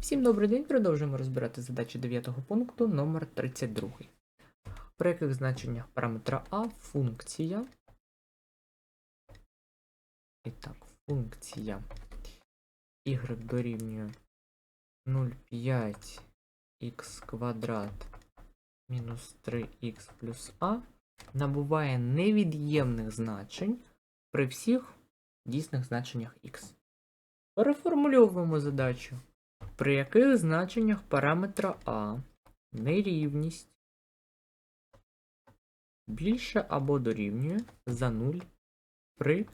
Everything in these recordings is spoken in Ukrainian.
Всім добрий день, продовжуємо розбирати задачі 9 пункту номер 32. При яких значеннях параметра А функція. І так, функція y дорівнює 0,5 х квадрат мінус 3х плюс а набуває невід'ємних значень при всіх дійсних значеннях х. Переформульовуємо задачу при яких значеннях параметра А нерівність більше або дорівнює за 0 при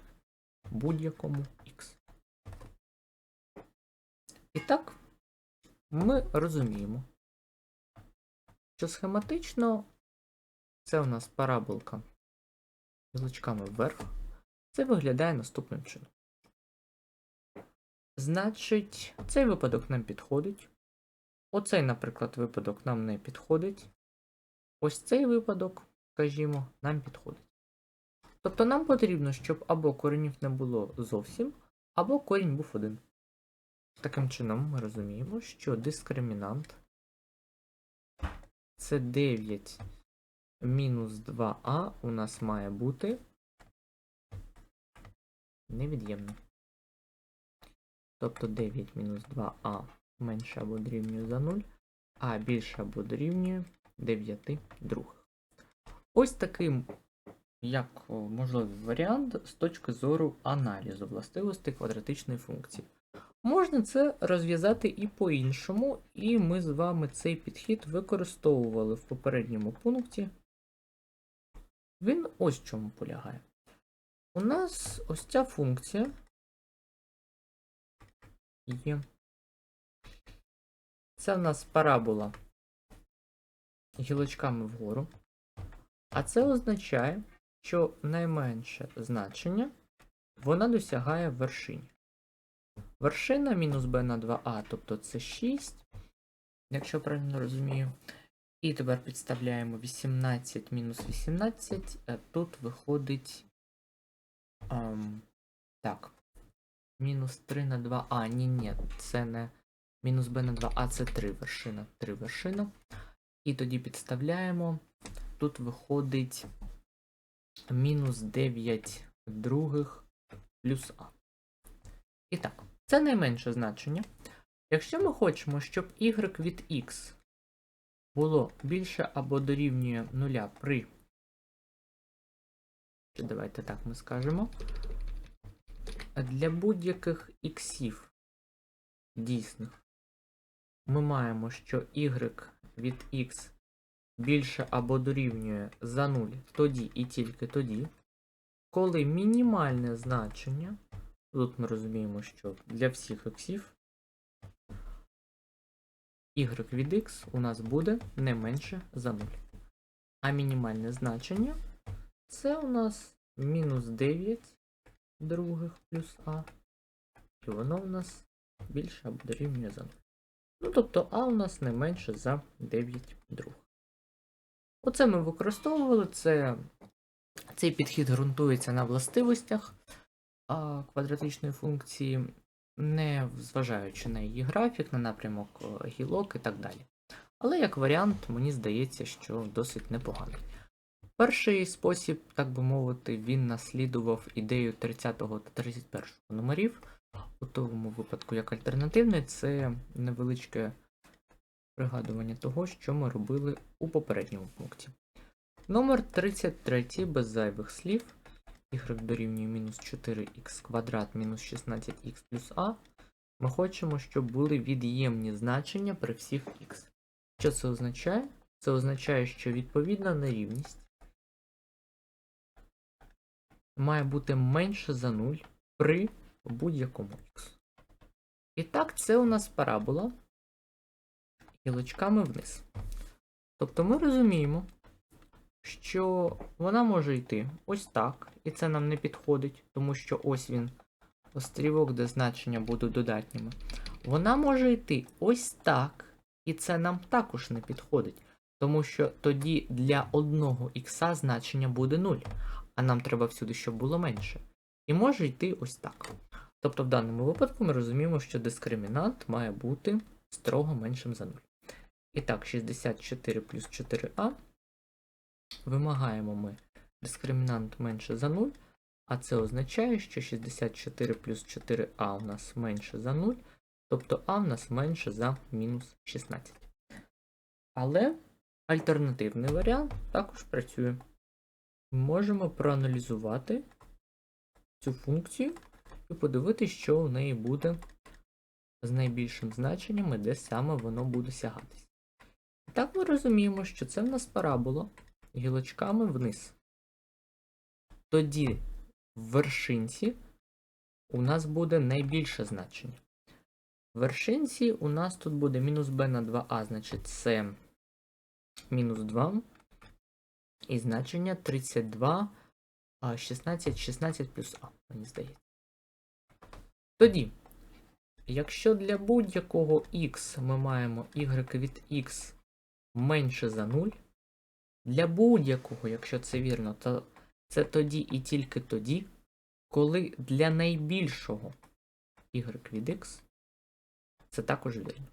будь-якому х. І так, ми розуміємо, що схематично це у нас параболка з гілочками вверх. Це виглядає наступним чином. Значить, цей випадок нам підходить. Оцей, наприклад, випадок нам не підходить. Ось цей випадок, скажімо, нам підходить. Тобто нам потрібно, щоб або коренів не було зовсім, або корінь був один. Таким чином, ми розуміємо, що дискримінант це 9 мінус 2а у нас має бути невід'ємним. Тобто 9 мінус 2а менше або дорівнює за 0, а більше або дорівнює 9 других. Ось таким, як можливий варіант з точки зору аналізу властивостей квадратичної функції. Можна це розв'язати і по-іншому, і ми з вами цей підхід використовували в попередньому пункті. Він ось в чому полягає. У нас ось ця функція є. Це в нас парабола гілочками вгору. А це означає, що найменше значення вона досягає вершині. Вершина мінус b на 2а, тобто це 6, якщо правильно розумію. І тепер підставляємо 18 мінус 18. е, Тут виходить. ем, так. Мінус 3 на 2. А, ні, ні, це не мінус b на 2, а це 3 вершина. 3 вершина. І тоді підставляємо. Тут виходить мінус 9 других плюс а. І так, це найменше значення. Якщо ми хочемо, щоб y від x було більше або дорівнює 0 при. Давайте так ми скажемо. Для будь-яких іксів дійсних ми маємо, що y від x більше або дорівнює за 0 тоді і тільки тоді, коли мінімальне значення, тут ми розуміємо, що для всіх іксів y від x у нас буде не менше за 0. А мінімальне значення це у нас мінус 9 других плюс а. І воно у нас більше або дорівнює за 0. Ну, тобто А у нас не менше за 9 других. Оце ми використовували. Це, Цей підхід ґрунтується на властивостях а, квадратичної функції, не зважаючи на її графік, на напрямок е, гілок і так далі. Але як варіант, мені здається, що досить непоганий. Перший спосіб, так би мовити, він наслідував ідею 30 та 31 номерів. У тому випадку, як альтернативний, це невеличке пригадування того, що ми робили у попередньому пункті. Номер 33 без зайвих слів. y дорівнює мінус 4х квадрат мінус 16х плюс а. Ми хочемо, щоб були від'ємні значення при всіх х. Що це означає? Це означає, що відповідна нерівність має бути менше за 0 при будь-якому х. І так, це у нас парабола гілочками вниз. Тобто ми розуміємо, що вона може йти ось так, і це нам не підходить, тому що ось він, острівок, де значення будуть додатніми. Вона може йти ось так, і це нам також не підходить, тому що тоді для одного х значення буде 0, а нам треба всюди, щоб було менше. І може йти ось так. Тобто в даному випадку ми розуміємо, що дискримінант має бути строго меншим за 0. І так, 64 плюс 4а. Вимагаємо ми дискримінант менше за 0, а це означає, що 64 плюс 4а у нас менше за 0, тобто а в нас менше за мінус 16. Але альтернативний варіант також працює. Можемо проаналізувати цю функцію і подивитися, що у неї буде з найбільшим значенням і де саме воно буде сягатись. І так ми розуміємо, що це в нас парабола гілочками вниз. Тоді в вершинці у нас буде найбільше значення. В вершинці у нас тут буде мінус b на 2а, значить це мінус 2. І значення 32, 16, 16 плюс А, мені здається. Тоді, якщо для будь-якого x ми маємо y від x менше за 0, для будь-якого, якщо це вірно, то це тоді і тільки тоді, коли для найбільшого y від x це також вірно.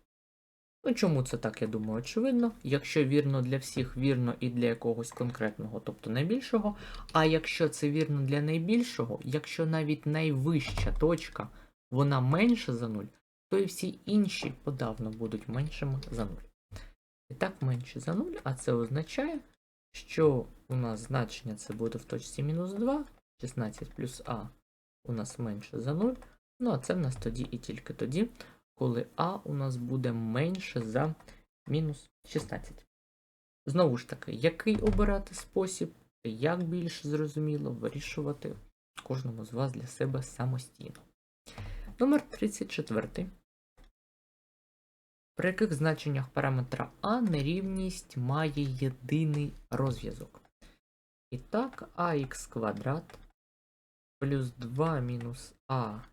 Ну чому це так, я думаю, очевидно. Якщо вірно для всіх, вірно і для якогось конкретного, тобто найбільшого. А якщо це вірно для найбільшого, якщо навіть найвища точка вона менша за 0, то і всі інші подавно будуть меншими за 0. І так менше за 0, а це означає, що у нас значення це буде в точці мінус 2, 16 плюс А у нас менше за 0. Ну а це в нас тоді і тільки тоді, коли А у нас буде менше за мінус 16. Знову ж таки, який обирати спосіб, як більш зрозуміло, вирішувати кожному з вас для себе самостійно. Номер 34. При яких значеннях параметра А нерівність має єдиний розв'язок. І так, ах квадрат плюс 2 мінус ах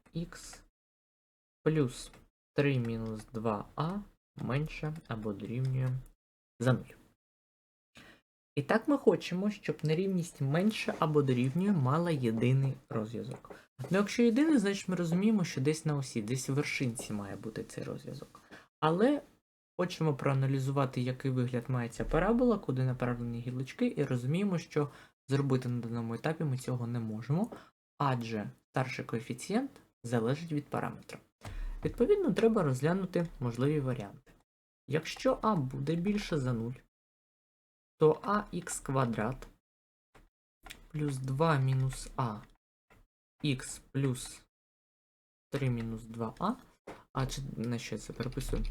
плюс 3 мінус 2а менше або дорівнює за 0. І так ми хочемо, щоб нерівність менше або дорівнює мала єдиний розв'язок. Ну, якщо єдиний, значить ми розуміємо, що десь на осі, десь в вершинці має бути цей розв'язок. Але хочемо проаналізувати, який вигляд має ця парабола, куди направлені гілочки, і розуміємо, що зробити на даному етапі ми цього не можемо, адже старший коефіцієнт залежить від параметра. Відповідно, треба розглянути можливі варіанти. Якщо а буде більше за 0, то ах квадрат плюс 2 мінус а х плюс 3 мінус 2а, а чи на що це переписую,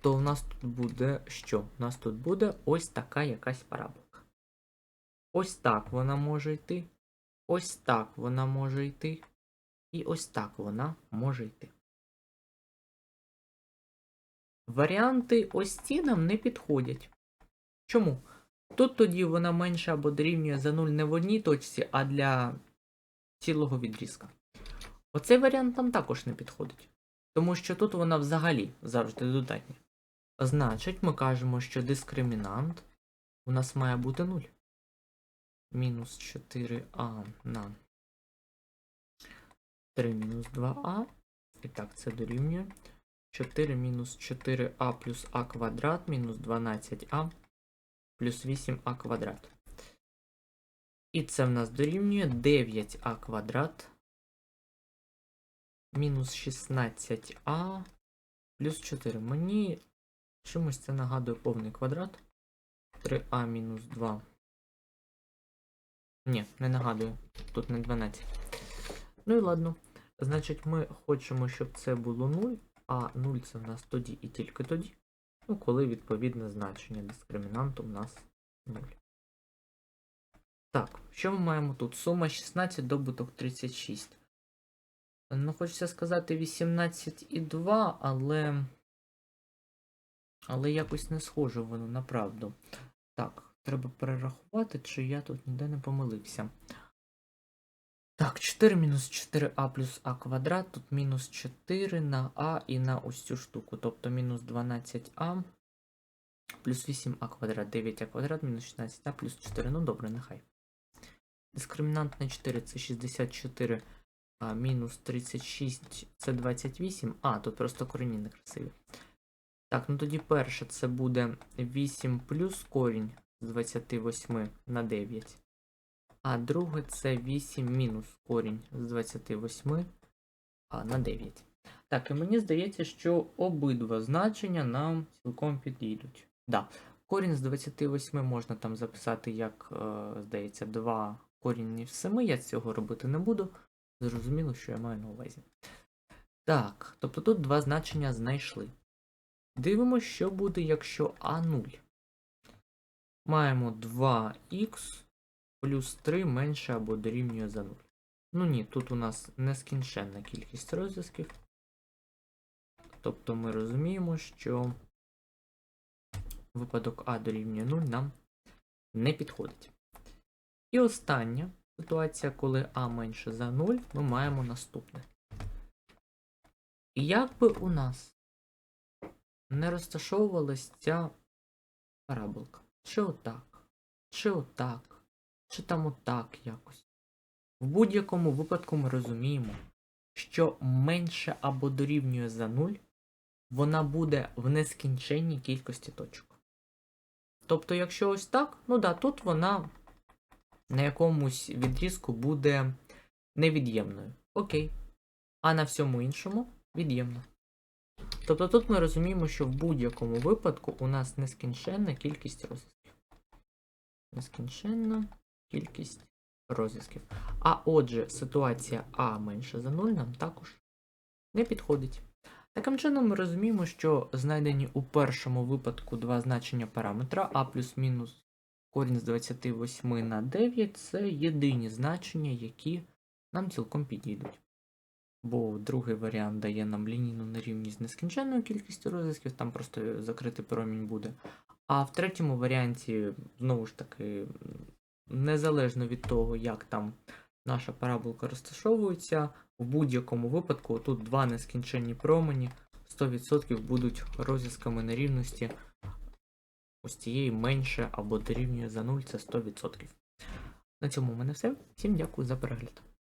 то у нас тут буде що? У нас тут буде ось така якась параболка. Ось так вона може йти, ось так вона може йти, і ось так вона може йти. Варіанти ось ці нам не підходять. Чому? Тут тоді вона менша або дорівнює за 0 не в одній точці, а для цілого відрізка. Оцей варіант нам також не підходить. Тому що тут вона взагалі завжди додатня. Значить, ми кажемо, що дискримінант у нас має бути 0. Мінус 4а на 3 мінус 2а. І так, це дорівнює. 4 мінус 4а плюс а квадрат мінус 12а плюс 8а квадрат. І це в нас дорівнює 9а квадрат мінус 16а плюс 4. Мені чомусь це нагадує повний квадрат. 3а мінус 2. Ні, не нагадую. Тут не 12. Ну і ладно. Значить, ми хочемо, щоб це було 0, а 0 це в нас тоді і тільки тоді. Ну, коли відповідне значення дискримінанту у нас 0. Так, що ми маємо тут? Сума 16, добуток 36. Ну, хочеться сказати 18 і 2, але. Але якось не схоже воно на правду. Так, треба перерахувати, чи я тут ніде не помилився. Так, 4 мінус 4а плюс а квадрат, тут мінус 4 на а і на ось цю штуку, тобто мінус 12а плюс 8а квадрат, 9а квадрат, мінус 16а плюс 4. Ну добре, нехай. Дискримінант на 4 це 64, а мінус 36 це 28. А, тут просто корені некрасиві. Так, ну тоді перше це буде 8 плюс корінь з 28 на 9. А друге це 8 мінус корінь з 28 а, на 9. Так, і мені здається, що обидва значення нам цілком підійдуть. Да. Корінь з 28 можна там записати, як, е, здається, 2 корінь в 7. Я цього робити не буду. Зрозуміло, що я маю на увазі. Так, тобто тут два значення знайшли. Дивимося, що буде, якщо А0. Маємо 2х плюс 3 менше або дорівнює за 0. Ну ні, тут у нас нескінченна кількість розв'язків. Тобто ми розуміємо, що випадок А дорівнює 0 нам не підходить. І остання ситуація, коли А менше за 0, ми маємо наступне. Як би у нас не розташовувалась ця параболка? Чи отак, чи отак, чи там отак якось. В будь-якому випадку ми розуміємо, що менше або дорівнює за 0, вона буде в нескінченній кількості точок. Тобто, якщо ось так, ну да, тут вона на якомусь відрізку буде невід'ємною. Окей. А на всьому іншому від'ємно. Тобто тут ми розуміємо, що в будь-якому випадку у нас нескінченна кількість розв'язків. Нескінченна кількість розв'язків. А отже, ситуація А менше за 0 нам також не підходить. Таким чином, ми розуміємо, що знайдені у першому випадку два значення параметра А плюс-мінус корінь з 28 на 9 це єдині значення, які нам цілком підійдуть. Бо другий варіант дає нам лінійну нерівність з нескінченною кількістю розв'язків, там просто закритий промінь буде. А в третьому варіанті, знову ж таки, незалежно від того, як там наша параболка розташовується, в будь-якому випадку тут два нескінченні промені 100% будуть розв'язками нерівності ось цієї менше або дорівнює за 0, це 100%. На цьому в мене все. Всім дякую за перегляд.